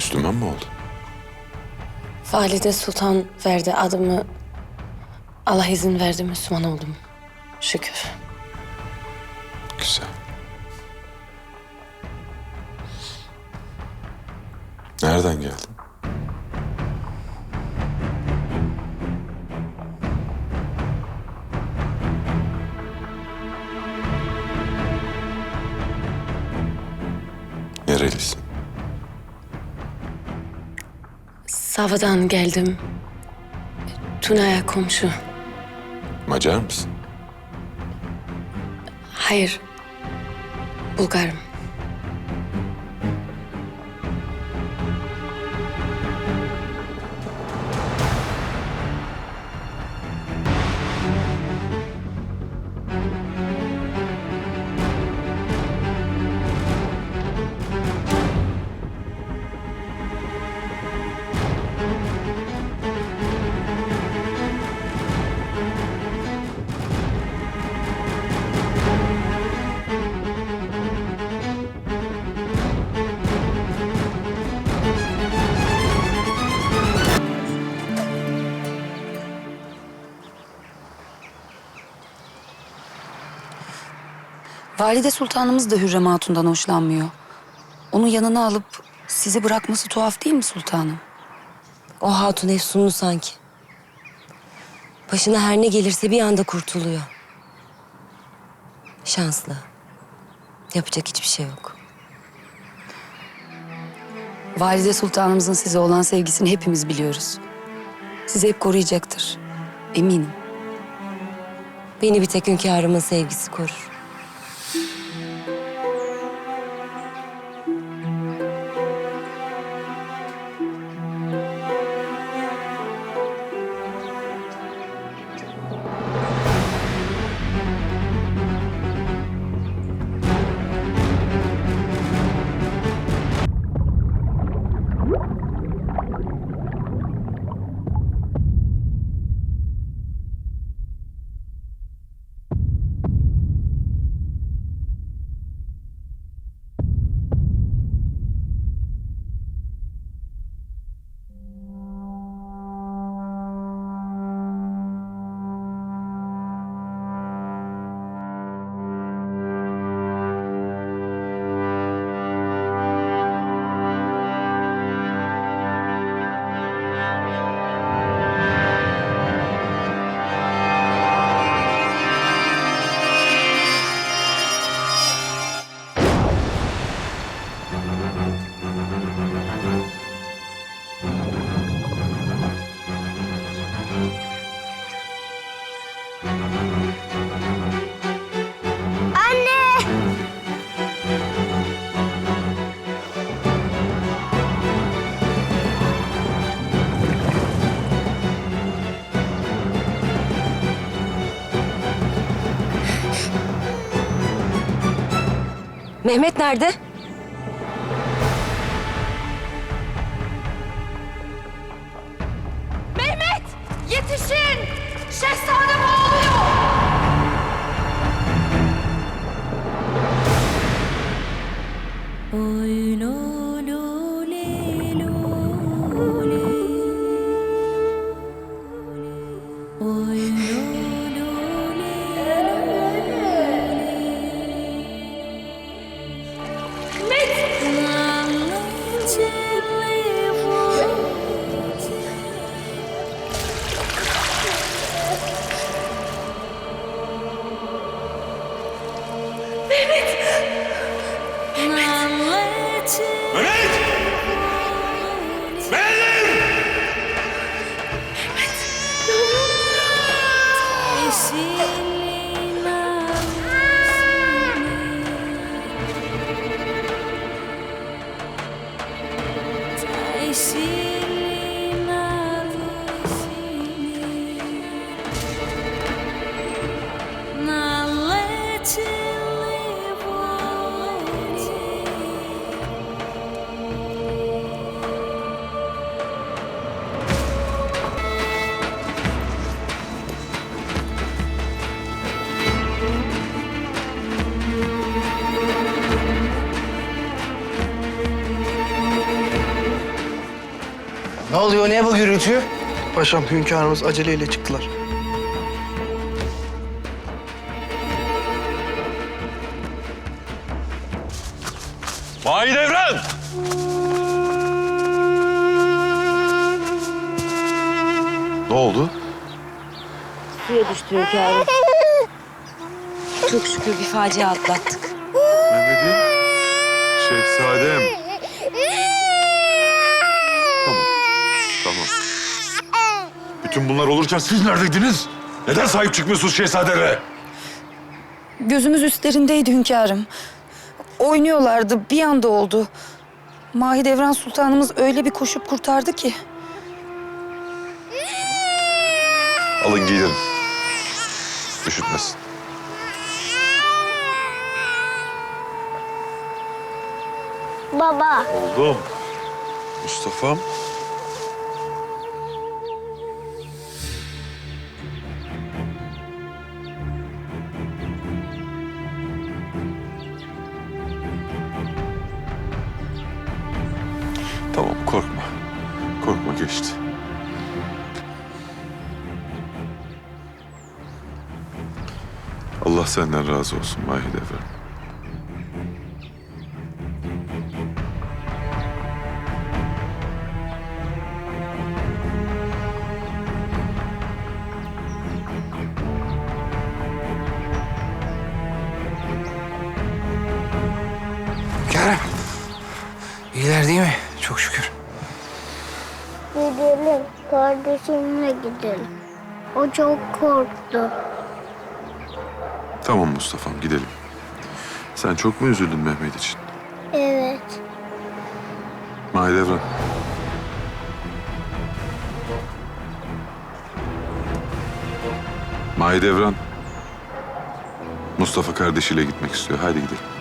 Müslüman mı oldu? Valide Sultan verdi adımı. Allah izin verdi Müslüman oldum. Şükür. Güzel. Nereden geldin? Nerelisin? Sava'dan geldim. Tuna'ya komşu. Macar mısın? Hayır. Bulgarım. Valide Sultanımız da Hürrem Hatun'dan hoşlanmıyor. Onu yanına alıp sizi bırakması tuhaf değil mi sultanım? O hatun efsunlu sanki. Başına her ne gelirse bir anda kurtuluyor. Şanslı. Yapacak hiçbir şey yok. Valide Sultanımızın size olan sevgisini hepimiz biliyoruz. Sizi hep koruyacaktır. Eminim. Beni bir tek hünkârımın sevgisi korur. Mehmet nerede? Mehmet! Mehmet! Mehmet! Oluyor ne bu gürültü? Paşam hünkârımız aceleyle çıktılar. Mahidevran! Ne oldu? Suya düştü hünkârım. Çok şükür bir facia atlattık. Mehmet'im. Şehzadem. Tamam. Tamam. Bütün bunlar olurken siz neredeydiniz? Neden sahip çıkmıyorsunuz şehzadelere? Gözümüz üstlerindeydi hünkârım. Oynuyorlardı, bir anda oldu. Mahidevran Sultanımız öyle bir koşup kurtardı ki. Alın giydirin. Üşütmesin. Baba. Oğlum. Mustafa'm. Geçti. Allah senden razı olsun Mahidevran. Kerem. Gidelim. Kardeşimle gidelim. O çok korktu. Tamam Mustafa'm gidelim. Sen çok mu üzüldün Mehmet için? Evet. Mahidevran. Mahidevran. Mustafa kardeşiyle gitmek istiyor. Haydi gidelim.